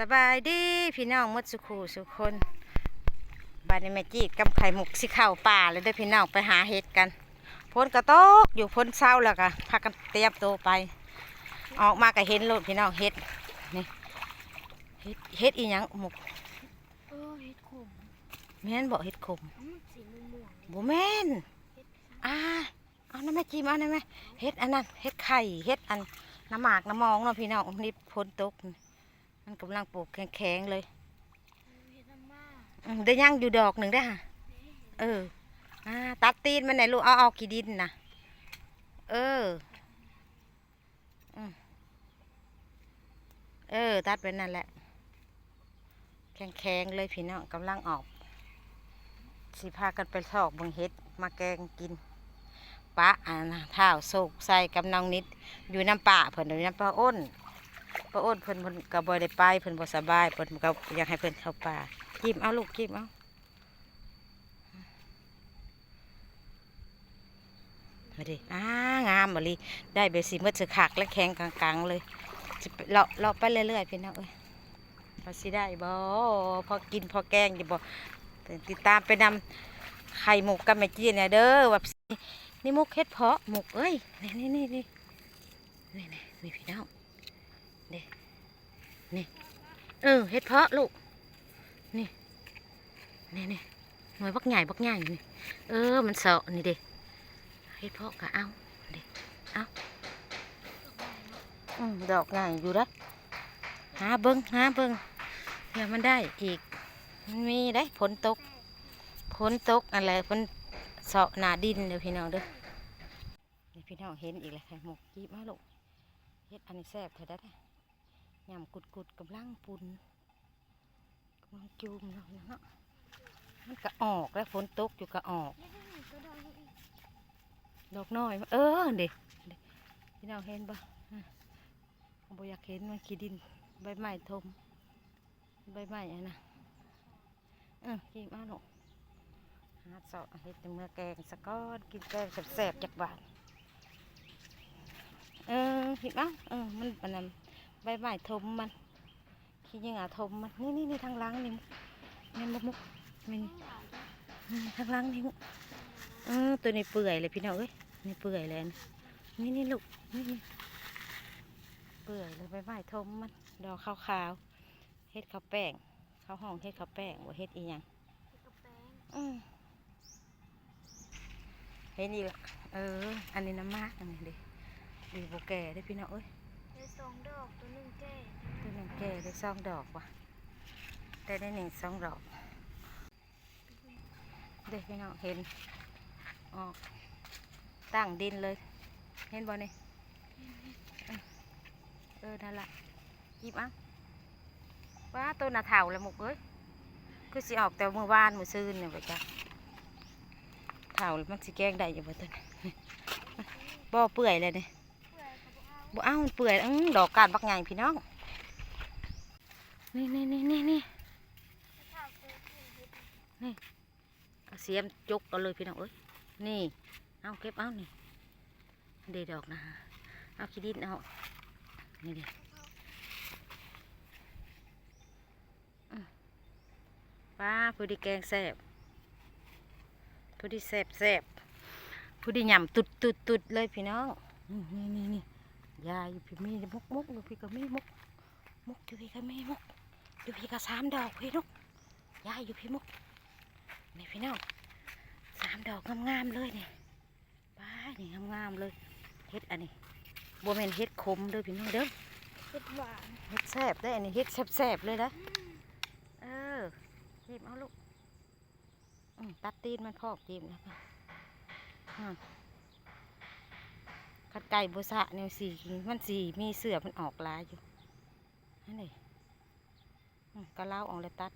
สบายดีพี่น้องหมดสุขูสุขคนบานนี้แม่จีดกับไข่หมกสิเข้าป่าเลยเด้อพี่น้องไปหาเห็ดกันพ้นกระโตกอยู่พ้นเศร้าแล้วก็พากันเตรียมตัวไป ออกมาก็เห็นโลดพี่น้องเห็ดนี่เห็ดเห็ดอีหยังหมกเออเฮ็ดขมแม่นบอกเห็ดขมอืมสีม่วงบ่แม่นอ่าเอาน้ำแม่จีมเอาน้ำแม่เห็ดอันนั้นเห็ดไข่เห็ดอันน้ำหมากน้ำมองเนาะพี่น้องนี่พ้นตกนี่ มันกำลังปลูกแข็งๆเลยๆเฮ็ดน้ำมาอืมได้ย่างอยู่ดอกหนึ่งได้อค่ะ เอออ่าตัดตีนมันไหนลูกเอาเอากี่ดินนะเอออืมเออ ตัดไปนั่นแหละ แข็งๆเลยพี่น้องกำลังออก สิพากันไปทอกเบังเฮ็ด มาแกงกินปะอ่านะเท้าโศกใส่กับน้องนิด อยู่น้ำป่าเพิ่นอยู่น้ำป่าอ้น ป่าอ้นเพิ่นเพิ่นก็บ่ได้ไปเพิ่นบ่สบายเพิ่นก็อยากให้เพิ่นเข้าป่าจิ้มเอาลูกจิ้มเอามาดิอ่างามบ่ลีได้เบสิมืดสึกคักและแข็งกลางๆเลยเลาะเลาะไปเรื่อยๆพี่น้องเอ้ยพอสิได้บ่พอกินพอแกงอยู่บ่ติดตามไปนำไข่หมกกับแม่จีเนี่ยเด้อว่านี่มุกเฮ็ดเพาะหมกเอ้ยนี่นี่นี่นี่นี่นี่นี่พี่น้อง เด้นี่เออเฮ็ดเพาะลูกนี่นี่นี่หน่วยบักใหญ่บักใหญ่นี่เออมันเสาะนี่เด้เฮ็ดเพาะก็เอาเด้เอาอืมดอกใหญ่อยู่เด้อหาเบิ้งหาเบิ้งเดี๋ยวมันได้อีกมันมีได้ฝนตกฝนตกอะไรฝนเสาะหนาดินเด้อพี่น้องเด้อนี่พี่น้องเห็นอีกแล้วไข่หมกจีบมาลูกเฮ็ดอันนี้แซ่บเถอได้ ยำกุดกุดกำลังปุ่นกำลังจูมเนาะเนาะมันก็ออกแล้วฝนตกอยู่ก็ออกดอกนี้อีกดอกน้อย เออเด็กพี่น้องเห็นปะอะบ่อยากเห็นมันขี้ดินใบไม้ทมใบไม้อะนะเออกินมาหนูหาเสาะเห็ดเมื่อแกงสะก้อนกินแกงแสบๆจากบ้านเออเห็นปะเออมันอันนั้น ใบไม้ทมมันขี้ยังอะทมมันนี่นี่นี่ทางหล้างนี่นี่มุกมุกนี่นี่ทางหล้างนี่มุกเออตัวนี้เปื่อยเลยพี่น้องเอ้ยนี่เปื่อยเลยนะนี่นี่ลูกนี่นี่เปื่อยเลยใบไม้ทมมันดอกขาวๆเฮ็ดข้าวแป้งข้าวห้องเฮ็ดข้าวแป้งว่าเฮ็ดอีหยังเฮ็ดกับแป้งอืมเห็นอีกละเอออันนี้น้ำมากอันนี้ดิดีโบแก่ได้อพี่น้องเอ้ยได้ สองดอกตัวหนึงแก่ตัวหนึ่งแก่ได้สองดอกว่ะได้ได้หนึ่งสองดอกเด็กพี่น้องเห็นออกตั้งดินเลย เห็นบ่นี่เออนั่นแหละหยิบอะว้าตัวหน้าเถาล้วหมกเอ้ยคือสิออกแต่เมื่อวานมือซื่นเนี่ยไปจ้ะเถาแล้วมันสิแกงได้อยู่บ่ตัวนี้บ่เปื่อยเลยเนี่ย บ่เอ้าเปื่อยอดอกกาดบักใหญ่พี่น้อง นี่นี่นี่นี่นี่นเฮ็ดเอาเสียมจกกันเลยพี่น้องเอ้ย นี่ เอาเก็บเอานี่ เดดอกนะเอาขี้ดินเอานี่เด็ป้าพอดีแกงแซ่บพอดีแซ่บแซ่บพอดีหย่ำตุดตุดตุดเลยพี่น้อง นี่นี่นี่ ยายอยู่พี่มีมุกมุกอยู่พี่ก็มีมุกมุกอยู่พี่ก็มีมุกอยู่พี่ก็สามดอกพี่นุกยายอยู่พี่มุกนี่พี่น้องสามดอกงามๆเลยนี่ป้านี่งามๆเลยเฮ็ดอันนี้บัวแมนเฮ็ดขมเด้อพี่น้องเด้อเฮ็ดหวานเฮ็ดแซ่บได้อันนี้เฮ็ดแซ่บๆเลยนะเออหยิบเอาลูกอืมตัดตีนมันพอกจีบนะอืมขัด ไก่บุษะเนี่ยสีมันสีมีเสือมันออกลายอยู่นั่นเลยอืมก็เล่าออกเลยตัด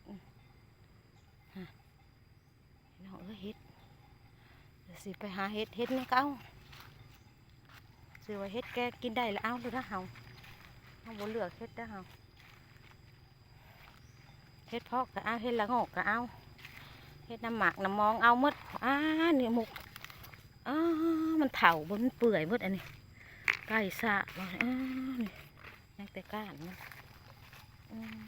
ฮะน้องเอ้ยเฮ็ดสิไปหาเฮ็ดเฮ็ดนี่ก็เอาซื้อไว้เฮ็ดแกกินได้แล้วเอาเลยนะเฮาเอาบนเหลือกเฮ็ดได้อเฮาเฮ็ดพอกก็เอาเฮ็ดละโงกก็เอาเฮ็ดน้ำหมักน้ำมองเอาหมดอ้าเนี่ยหมุกอ้ามันเถาบนเปื่อยหมดอันนี้ ไก่สะบ่อ้านี่ยังแต่ก้านมันอืม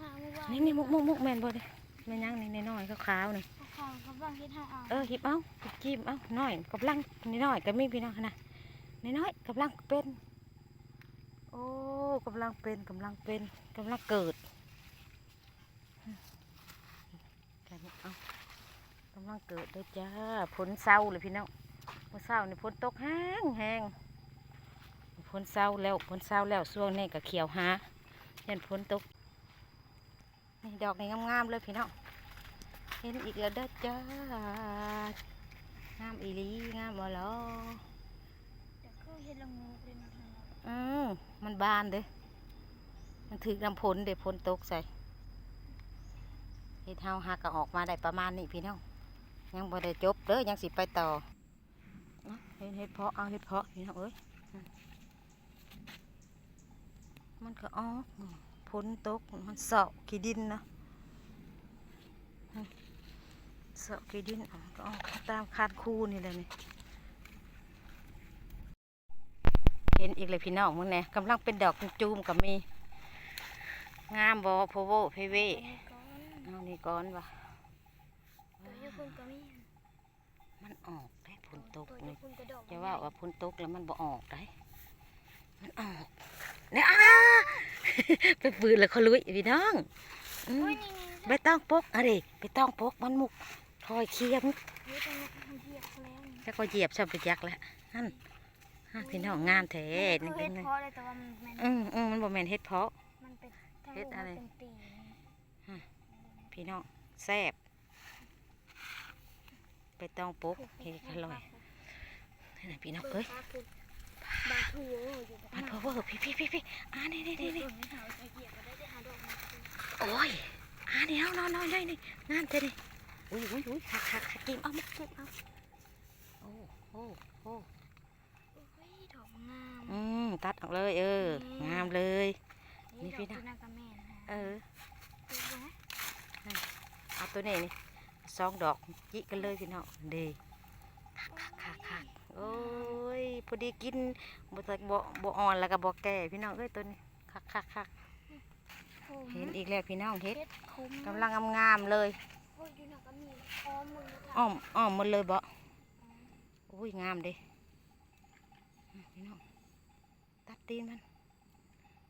ว่านี่นี่มุกมุกมุกแม่นบ่เด้แม่นยังนี่น้อยๆขาวๆนี่ข้าวกำลังเฮ็ดให้เอาเออหยิบเอาหยิบจิ้มเอาน้อยกำลังนี่น้อยก็มีพี่น้องนะนี่น้อยกำลังเป็น โอ้กำลังเป็นกำลังเป็นกำลังเกิดแกะนี่เอากำลังเกิดเด้อจ้าฝนเศร้าเลยพี่น้อง ฝนเศร้านี่ฝนตกแห้งแห้งฝนเศร้าแล้วฝนเศร้าแล้วช่วงนี้ก็เขียวหาเห็นฝนตกนี่ดอกนี่งามๆเลยพี่น้องเห็นอีกแล้วเด้อจ้างามอีหลีงามบ่ลอแต่คือเฮ็ดละงูเลยนะท่านอืมมันบานเด้มันถือน้ำผลเด้ผลตกใส่เฮ็ดเฮาหาก็ออกมาได้ประมาณนี้พี่น้องยังบ่ได้จบเด้อยังสิไปต่อ เอาเฮ็ดเฮ็ดเพาะเอาเฮ็ดเพาะพี่น้องเอ้ยอืมมันก็ออกอืมฝนตกมันเสาะขี้ดินเนาะเสาะกีดินออกก็ออกตามคาดคูนี่เลยนี่เห็นอีกเลยพี่น้องมึงเนี่ยกำลังเป็นดอกจูมกับมี งามบอโพโวเพเวตัวนี้ก่อนเอานี่ก่อนวะตัวอยู่เพิ่นก็มีมันออก ได้ผลตกตัวอยู่นี่เพิ่นกระดอกจะว่าว่าผลตกแล้วมันบ่ออกได้มันออกเนี่ยอ้าไปปืนแล้วเขาลุยพี่น้องอืมโอ้ยนี่นี่ไปต้องปกอะไรไปต้องปกมันมุกคอยเคียมนี่ตรงนี้มันเหยียบเขาแล้วนี่แล้วก็เหยียบชอบไปยักแล้วนั่นฮั่นพี่น้องงามแท้นี่นี่คือเป็นไงเฮ็ดเพาะเลยแต่ว่ามันแม่นอืมอืมมันบ่แม่นเฮ็ดเพาะมันเป็นถ้าเฮ็ดอะไรมันเป็นปีนี่พี่น้องแซ่บ ไปต้องปกเฮ็ดอร่อยนี่นะพี่น้องเอ้ยบาทูอยู่กับมันเพอเวอร์พี่พี่พี่พี่อ่านี่นี่นี่นี่ต้นนี้หาเอาเหยียบก็ได้ได้หาดอกมาโอ้ยอ่านี่เอานอนนอนได้นี่งามเท่นี่อุ้ยอุ้ยอุ้ยหักหักหักกิมเอามุกมุกเอาโอ้โอ้โอ้โอ้ยดอกงามอืมตัดออกเลย เออ งามเลย นี่พี่ดนะอกที่ากระแม่นะฮะเออดูไหมเอาตัวนี้นี่ สองดอกจิกันเลยพี่น้องเดีคักคักคักคักโอ้ยพอดีกินบ่ตะบ่บ่อ่อนแล้วก็บ่แก่พี่น้องเอ้ยตัวนี้คักคักคักโอ้ยเห็นอีกแล้วพี่น้องเฮ็ดเฮ็ดคุ้มกำลังงามๆเลยโอ้ยอยู่หนักก็มีอ้อมมือนะอ้อมอ้อมหมดเลยบ่อุ้ยงามเด้พี่น้องตัดตีนมัน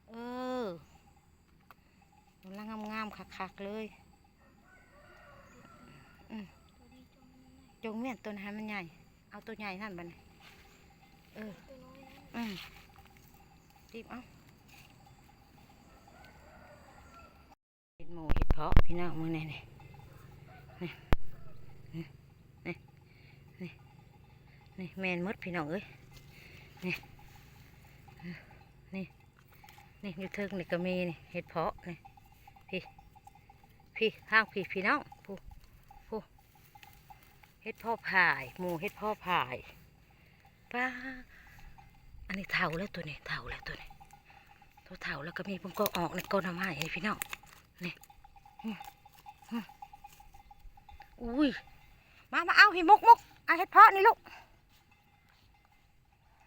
เออกำลังงามๆคักๆเลยตัวนี้ จงมันไหนจงเมียนตัวนั้นมันใหญ่ เอาตัวใหญ่นั่นบันเออ อืมรีบเอาเห็ดหมูเห็ดเพาะพี่น้องมือนี่นี่นี่นี่นี่นี่นี่แมนมดพี่น้องเอ้ยนี่นี่นี่ยูเทิงนี่ก็มีนี่เห็ดเพาะนี่พี่พี่ข้างพี่พี่น้องผู้ เห็ดพ่อผายหมูเห็ดพ่อผายป้าอันนี้เท่าแล้วตัวนี้เท่าแล้วตัวนี้ตัวเท่าแล้วก็มีผมก็ออกในก้นน้ำไม้ให้พี่น้องนี่อุ้ยมามาเอาหิมุกมุกเอาเห็ดเพาะนี่ลูก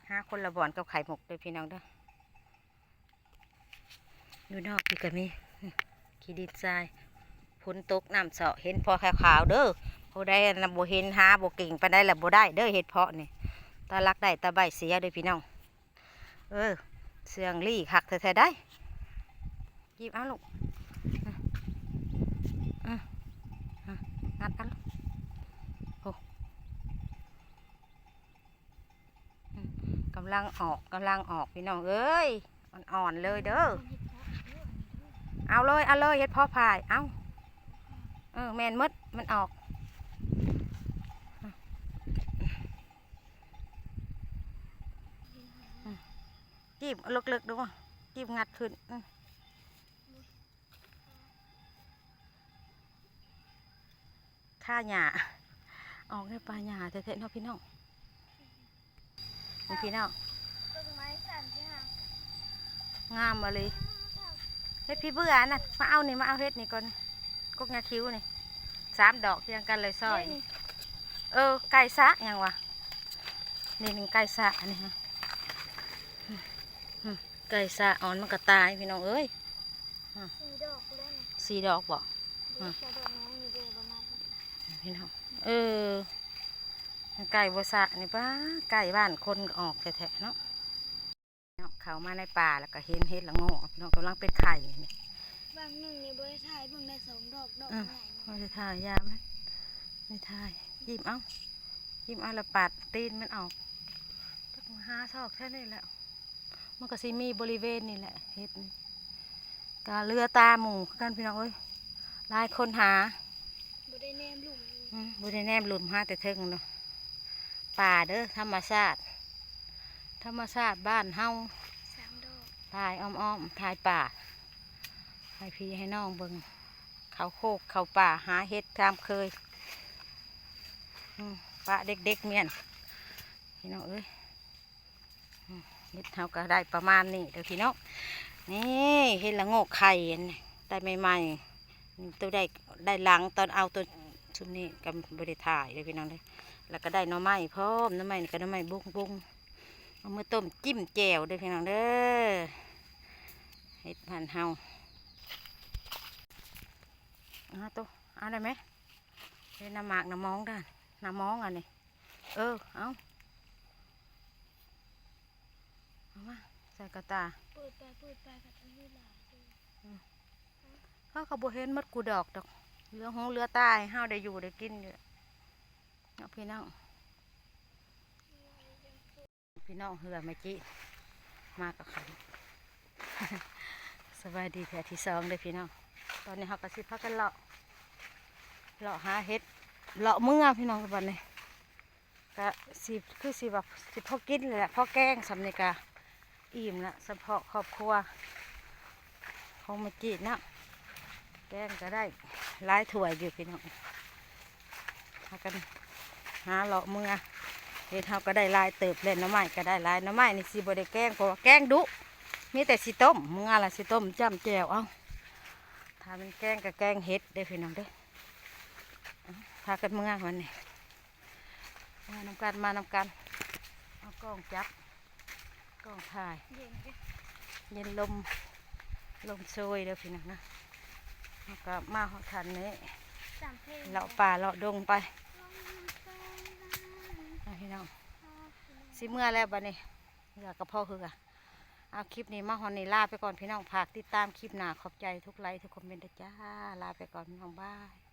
หาคนละบ่อนกับไข่หมกเลยพี่น้องเด้ออยู่นอกพี่ก็มีขี้ดินทรายฝนตกน้ำเสาะเห็นพอขาวๆเด้อ โบได้นะโบเห็นหาโบเก่งไปได้ละโบได้ เด้อเห็ดเพาะนี่ตาลักได้ตาใบเสียเด้อพี่น้องเออเสียงลี่คักแท้ๆได้ยิบเอาลูกอะอะงัดกันลูกโอ้กำลังออกกำลังออกพี่น้องเอ้ยอ่อนๆเลยเด้อเอาเลยเอาเลยเฮ็ดพ่อพายเอาเออแมนมดมันออก จีบลึกๆดูว่ะจีบงัดขึ้นอืมท่าหยาออกในปลาหยาแท้ๆเนาะพี่น้องนี่พี่น้องต้นไม้สั่นใช่ไหมงามมาเลยเฮ็ดพี่เบื่อน่ะมาเอานี่มาเอาเฮ็ดนี่ก่อนกุกงาคิ้วนี่สามดอกเรียงกันเลยซอย เออไก่สะยังวะนี่หนึ่งไก่สะอันนี้ฮะอืมอืม ไก่สะอ่อนมันก็ตายพี่น้องเอ้ยอืมอะสี่ดอกเลยนะสีดอกบ่เดี๋ยวจะดอกน้อยมีเดียวประมาณนั้นพี่น้องเออไก่บัวสะนี่ป้าไก่บ้านคนออกแท้ๆเนาะเนาะเขามาในป่าแล้วก็เห็นเห็ดละโง่พี่น้องกำลังเป็นไข่เนี่ยบางหนึ่งในบริษัทเพิ่งได้สองดอกดอกอะใหญ่ไม่ได้ถ่ายยามันไม่ถ่ายยิ้มเอายิ้มเอาและปัดตีนมันออกจักมาหาซอกแค่นี้แหล้ว มันก็สิมีบริเวณนี่แหละเห็ดนี่กาเรือตาหมูกันพี่น้องเอ้ยหลายคนหาบ่ได้แนมหลุมอืมบริแนมหลุมหาแต่เทิงเนาะป่าเด้อธรรมชาติ ธรรมชาติบ้านเฮาสามดอกถ่ายอ้อมๆถ่ายป่าให้พี่ให้น้องเบิงเขาโคกเขาป่าหาเห็ดตามเคยอืมปะเด็กๆเมียนพี่น้องเอ้ยอืม เห็ดเฮาก็ได้ประมาณนี้เด้อพี่น้องนี่เห็ดละโงกไข่อันได้ใหม่ๆนี่ตัวได้ได้หลังตอนเอาตัวชุดนี้กับบริถ่ายเลยพี่น้องเลยแล้วก็ได้น่อไม้พร้อมน่อไม้ก็หน่อไม้บุ้งบุ้งเอามือต้มจิ้มแจ่วเด้อพี่น้องเด้อเห็ดพันเฮาอาตัวเอาได้ไหมเป็นน้ำหมากน้ำมองด้านน้ำมองอันนี้เออเอาเอา มาใส่กระตาเปิดไปเปิดไปกับทั้นี้หลายเลยเขาก็บ่เห็นหมดกูดอกดอกเรือหงเรือใต้ห้าวได้อยู่ได้กินอยู่เอาพี่น้องพี่น้องเหือเมื่อกี้มากับเขาสบายดีแถวที่สองเลยพี่น้อง ตอนนี้เขาก็สิพักกันเลาะเลาะหาเห็ดเลาะเมื่อพี่น้องกันนี้ก็สิคือสิแบบสิพอกินเลยแหละพอแกงสำเนกา อิ่มละเฉพาะครอบครัวของมื่อกี้เนะแกงก็ได้หลายถ้วยอยู่พี่น้องหากันหาเลาะเมือเห็ดเฮาก็ได้ลายเติบเล่นน้ำไม้ก็ได้ลายน้ำไม้นี่สิบ่ได้แกงเพราะว่าแกงดุมีแต่สิต้มเมื่อละสิต้มจ้ำแจ่วเอาถ้ามันแกงก็แกงเห็ดได้พี่น้องเด้พากันเมื่อวันนี้มานำกันมาน้ำกันเอากล้องจับ กล้องถ่ายเย็นดิเย็นลม ลมโชยเด้อพี่น้องนะแล้วก็มาหอทันนี้สามเพลงเลาะป่าเลาะดงไปเอาพี่น้องสิเมื่อแล้วบัดนี้เหลือกับพ่อคืออะเอาคลิปนี้มาฮอนนี่ลาไปก่อนพี่น้องฝากติดตามคลิปหน้าขอบใจทุกไลค์ทุกคอมเมนต์ด้วยจ้าลาไปก่อนพี่น้องบาย